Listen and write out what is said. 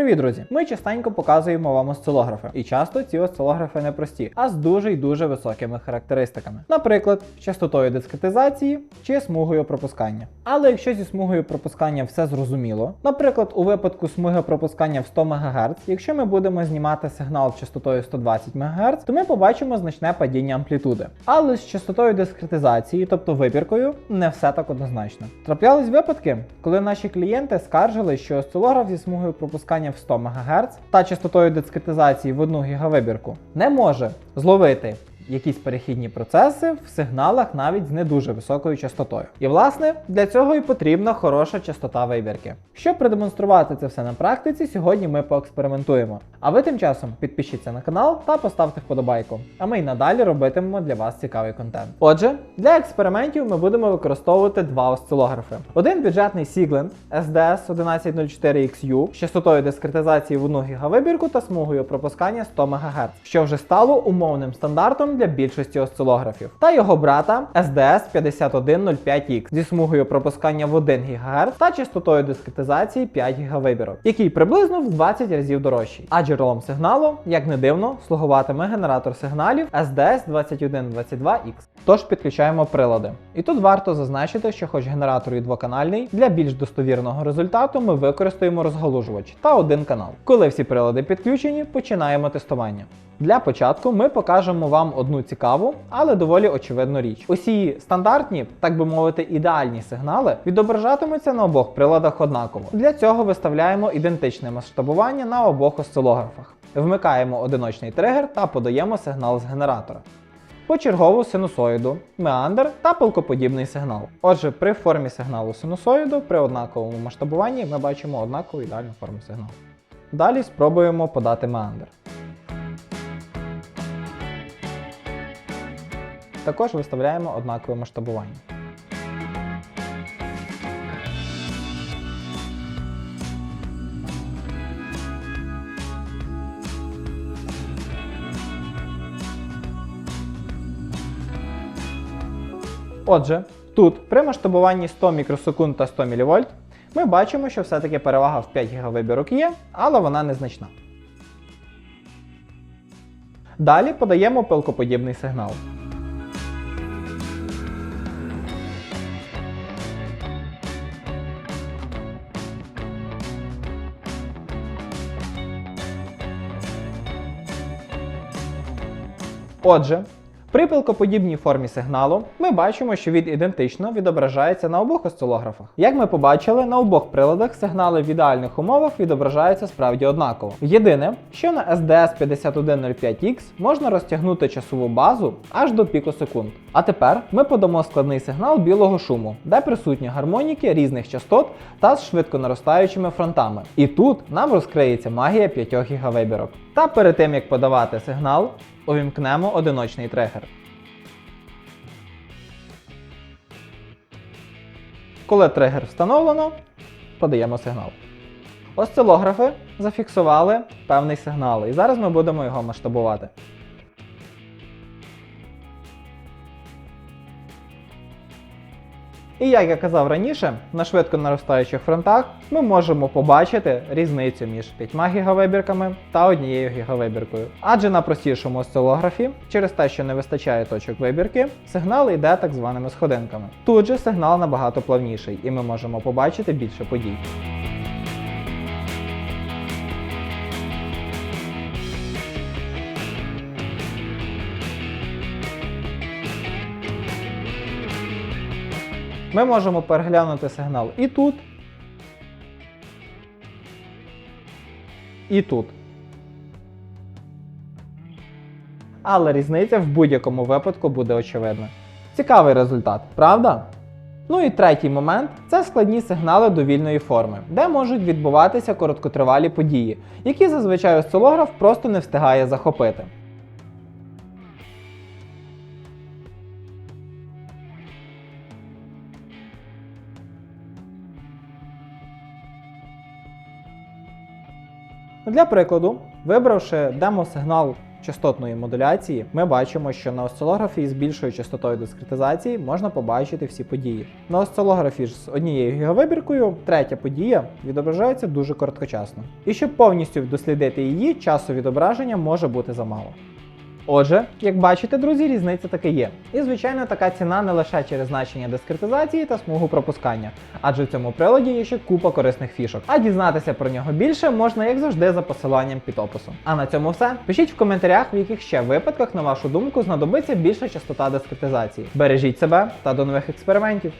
Привіт, друзі! Ми частенько показуємо вам осцилографи, і часто ці осцилографи не прості, а з дуже й дуже високими характеристиками. Наприклад, частотою дискретизації чи смугою пропускання. Але якщо зі смугою пропускання все зрозуміло, наприклад, у випадку смуги пропускання в 100 МГц, якщо ми будемо знімати сигнал частотою 120 МГц, то ми побачимо значне падіння амплітуди. Але з частотою дискретизації, тобто вибіркою, не все так однозначно. Траплялись випадки, коли наші клієнти скаржили, що осцилограф зі смугою пропускання в 100 МГц та частотою дискретизації в 1 ГБ не може зловити якісь перехідні процеси в сигналах навіть з не дуже високою частотою. І власне для цього і потрібна хороша частота вибірки. Щоб продемонструвати це все на практиці, сьогодні ми поекспериментуємо. А ви тим часом підпишіться на канал та поставте вподобайку. А ми й надалі робитимемо для вас цікавий контент. Отже, для експериментів ми будемо використовувати два осцилографи. Один бюджетний Siglent SDS 1104XU з частотою дискретизації в 1 ГБ та смугою пропускання 100 МГц, що вже стало умовним стандартом для більшості осцилографів. Та його брата SDS 5105X зі смугою пропускання в 1 ГГц та частотою дискретизації 5 ГБ, який приблизно в 20 разів дорожчий. А джерелом сигналу, як не дивно, слугуватиме генератор сигналів SDS 2122X. Тож підключаємо прилади. І тут варто зазначити, що хоч генератор і двоканальний, для більш достовірного результату ми використаємо розгалужувач та один канал. Коли всі прилади підключені, починаємо тестування. Для початку ми покажемо вам одну цікаву, але доволі очевидну річ. Усі стандартні, так би мовити, ідеальні сигнали відображатимуться на обох приладах однаково. Для цього виставляємо ідентичне масштабування на обох осцилографах. Вмикаємо одиночний тригер та подаємо сигнал з генератора. Почергову синусоїду, меандр та пилкоподібний сигнал. Отже, при формі сигналу синусоїду при однаковому масштабуванні ми бачимо однакову ідеальну форму сигналу. Далі спробуємо подати меандр. Також виставляємо однакове масштабування. Отже, тут при масштабуванні 100 мікросекунд та 100 мВ ми бачимо, що все-таки перевага в 5 ГБ є, але вона незначна. Далі подаємо пилкоподібний сигнал. Отже, при пилкоподібній формі сигналу ми бачимо, що він ідентично відображається на обох осцилографах. Як ми побачили, на обох приладах сигнали в ідеальних умовах відображаються справді однаково. Єдине, що на SDS 5105X можна розтягнути часову базу аж до пікосекунд. А тепер ми подамо складний сигнал білого шуму, де присутні гармоніки різних частот та з швидко наростаючими фронтами. І тут нам розкриється магія 5 ГБ. Та перед тим як подавати сигнал, увімкнемо одиночний тригер. Коли тригер встановлено, подаємо сигнал. Осцилографи зафіксували певний сигнал, і зараз ми будемо його масштабувати. І як я казав раніше, на швидко наростаючих фронтах ми можемо побачити різницю між 5 гігавибірками та 1 гігавибіркою. Адже на простішому осцилографі, через те, що не вистачає точок вибірки, сигнал йде так званими сходинками. Тут же сигнал набагато плавніший, і ми можемо побачити більше подій. Ми можемо переглянути сигнал і тут, і тут. Але різниця в будь-якому випадку буде очевидна. Цікавий результат, правда? Ну і третій момент це складні сигнали довільної форми, де можуть відбуватися короткотривалі події, які зазвичай осцилограф просто не встигає захопити. Для прикладу, вибравши демо-сигнал частотної модуляції, ми бачимо, що на осцилографі з більшою частотою дискретизації можна побачити всі події. На осцилографі ж з однією гігавибіркою третя подія відображається дуже короткочасно. І щоб повністю дослідити її, часу відображення може бути замало. Отже, як бачите, друзі, різниця таки є. І звичайно, така ціна не лише через значення дискретизації та смугу пропускання, адже в цьому приладі є ще купа корисних фішок. А дізнатися про нього більше можна, як завжди, за посиланням під описом. А на цьому все. Пишіть в коментарях, в яких ще випадках, на вашу думку, знадобиться більша частота дискретизації. Бережіть себе та до нових експериментів.